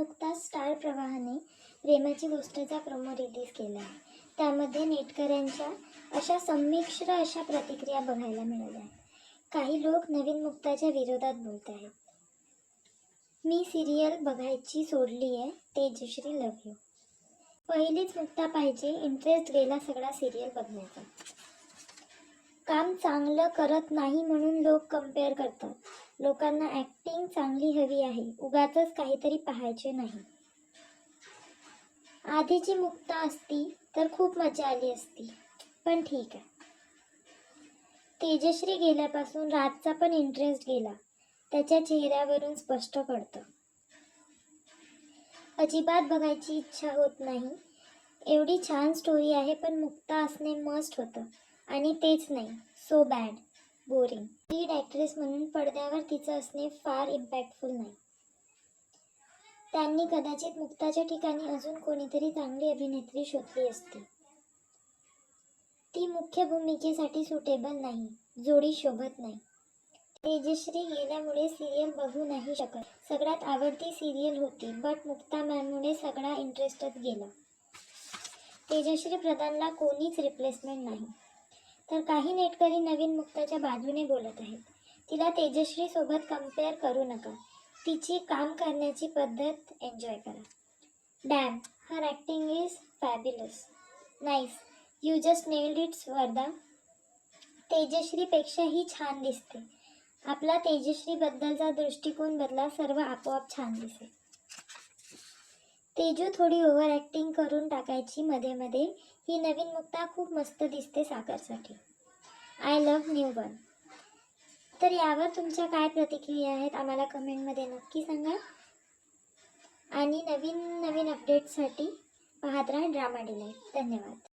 नुकताच स्टार प्रवाहाने प्रेमाची गोष्टचा promo release केला आहे त्यामध्ये नेटकऱ्यांच्या अशा संमिश्र अशा प्रतिक्रिया बघायला मिळाल्या. काही लोक नवीन मुक्ताच्या विरोधात बोलत आहेत मी सिरियल बघायची सोडली आहे तेजश्री लव यू पहिलीच मुक्ता पाहिजे इंटरेस्ट गेला सगळा सिरियल बघण्याचा. काम चांगलं करत नाही म्हणून लोक कंपेअर करतात. लोकांना ॲक्टिंग चांगली हवी आहे. उगाच काहीतरी पाहायचे नाही. आधीची मुक्ता असती तर खूप मजा आली असती. पण ठीक आहे. तेजश्री गेल्यापासून राजचा पण इंटरेस्ट गेला. त्याच्या चेहऱ्यावरून स्पष्ट कळतं अजिबात बघायची इच्छा होत नाही. एवढी छान स्टोरी आहे पण मुक्ता असणे मस्ट होतं. आणि तेच नाही. So bad boring. Lead actress म्हणून पडद्यावर तिचं असणे फार इम्पॅक्टफुल नाही. त्यांनी कदाचित मुक्ताच्या ठिकाणी अजून कोणीतरी चांगली अभिनेत्री शोधली असती. ती मुख्य भूमिकेसाठी सुटेबल नाही जोडी शोभत नाही. तेजश्री गेल्यामुळे सिरियल बघू नाही शकत. सगळ्यात आवडती सिरियल होती बट मुक्ता मॅममुळे सगळा इंटरेस्टच गेला. तेजश्री प्रधानला कोणीच रिप्लेसमेंट नाही. तर काही नेटकरी नवीन मुक्ताच्या बाजूने बोलत आहेत. तिला तेजश्री सोबत कंपेअर करू नका. तिची काम करण्याची पद्धत एन्जॉय करा. Damn her acting is fabulous nice you just nailed it Wardha तेजश्रीपेक्षाही छान दिसते. आपला तेजश्रीबद्दलचा दृष्टिकोन बदला सर्व आपोआप छान दिसेल. तेजू थोडी ओव्हर ॲक्टिंग करून टाकायची मध्ये मध्ये. ही नवीन मुक्ता खूप मस्त दिसते साखरसाठी आय लव्ह न्यू वन तर यावर तुमच्या काय प्रतिक्रिया आहेत आम्हाला कमेंटमध्ये नक्की सांगा. आणि नवीन नवीन अपडेटसाठी पाहत राहा ड्रामा डिलाईट धन्यवाद.